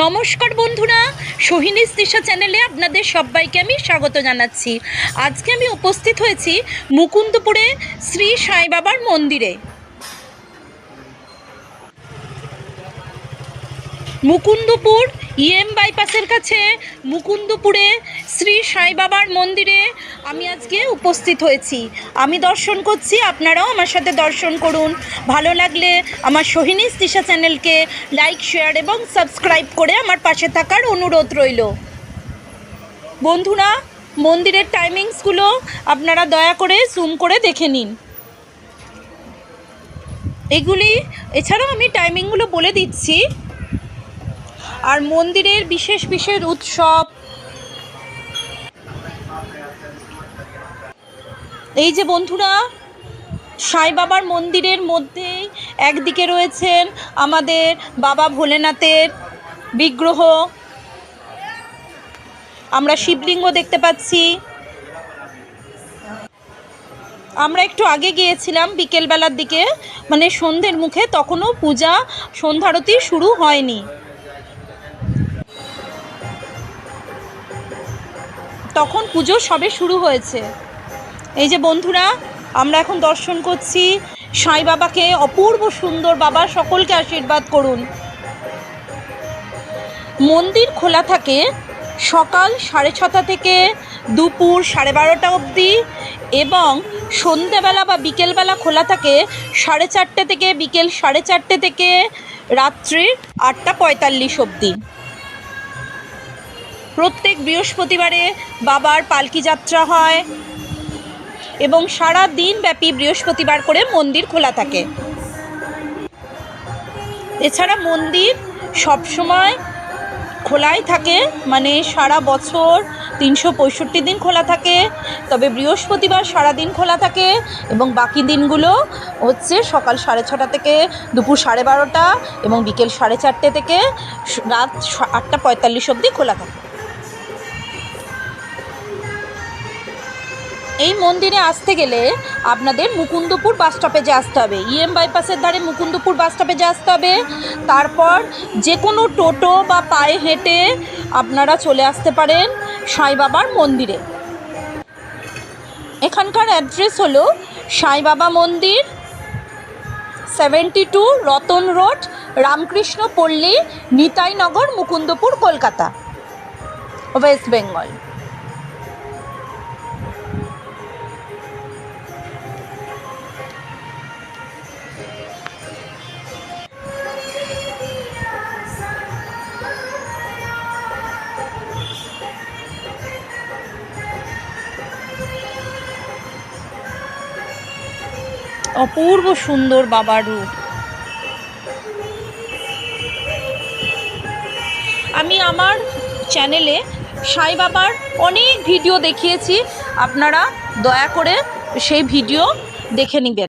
নমস্কার বন্ধুরা সোহিনী তৃষা চ্যানেলে আপনাদের সবাইকে আমি স্বাগত জানাচ্ছি। আজকে আমি উপস্থিত হয়েছি মুকুন্দপুরে শ্রী সাই বাবার মন্দিরে। মুকুন্দপুর ইএম বাইপাসের কাছে মুকুন্দপুরে শ্রী সাই বাবার মন্দিরে আমি আজকে উপস্থিত হয়েছি। আমি দর্শন করছি, আপনারাও আমার সাথে দর্শন করুন। ভালো লাগলে আমার সোহিনী তৃষা চ্যানেলকে লাইক শেয়ার এবং সাবস্ক্রাইব করে আমার পাশে থাকার অনুরোধ রইল। বন্ধুরা, মন্দিরের টাইমিংসগুলো আপনারা দয়া করে জুম করে দেখে নিন। এগুলি, এছাড়াও আমি টাইমিংগুলো বলে দিচ্ছি। আর মন্দিরের বিশেষ বিশেষ উৎসব। এই যে বন্ধুরা, সাই বাবার মন্দিরের মধ্যেই একদিকে রয়েছেন আমাদের বাবা ভোলেনাথের বিগ্রহ। আমরা শিবলিঙ্গ দেখতে পাচ্ছি। আমরা একটু আগে গিয়েছিলাম বিকেলবেলার দিকে মানে সন্ধ্যের মুখে, তখনও পূজা, সন্ধ্যারতি শুরু হয়নি। তখন পুজো সবে শুরু হয়েছে। এই যে বন্ধুরা, আমরা এখন দর্শন করছি সাই বাবাকে অপূর্ব সুন্দর বাবা সকলকে আশীর্বাদ করুন। মন্দির খোলা থাকে সকাল সাড়ে ছটা থেকে দুপুর সাড়ে বারোটা অবধি এবং সন্ধ্যেবেলা বা বিকেলবেলা খোলা থাকে সাড়ে চারটে থেকে বিকেল সাড়ে চারটে থেকে রাত্রি আটটা পঁয়তাল্লিশ অবধি। প্রত্যেক বৃহস্পতিবারে বাবার পালকি যাত্রা হয় এবং সারা দিন ব্যাপী বৃহস্পতিবার করে মন্দির খোলা থাকে। এছাড়া মন্দির সবসময় খোলাই থাকে মানে সারা বছর তিনশো পঁয়ষট্টি দিন খোলা থাকে, তবে বৃহস্পতিবার সারা দিন খোলা থাকে এবং বাকি দিনগুলো হচ্ছে সকাল সাড়ে ছটা থেকে দুপুর সাড়ে বারোটা এবং বিকেল সাড়ে চারটে থেকে রাত আটটা পঁয়তাল্লিশ অবধি খোলা থাকে। এই মন্দিরে আসতে গেলে আপনাদের মুকুন্দপুর বাস স্টপেজে আসতে হবে। ইএম বাইপাসের ধারে মুকুন্দপুর বাস স্টপেজে আসতে হবে। তারপর যে কোনো টোটো বা পায়ে হেঁটে আপনারা চলে আসতে পারেন সাই বাবার মন্দিরে। এখানকার অ্যাড্রেস হলো সাই বাবা মন্দির seventy two Ratan Road Ramakrishna Palli Nitainagar Mukundapur, Kolkata. West Bengal অপূর্ব সুন্দর বাবার রূপ। আমি আমার চ্যানেলে সাই বাবার অনেক ভিডিও দেখিয়েছি। আপনারা দয়া করে সেই ভিডিও দেখে নেবেন।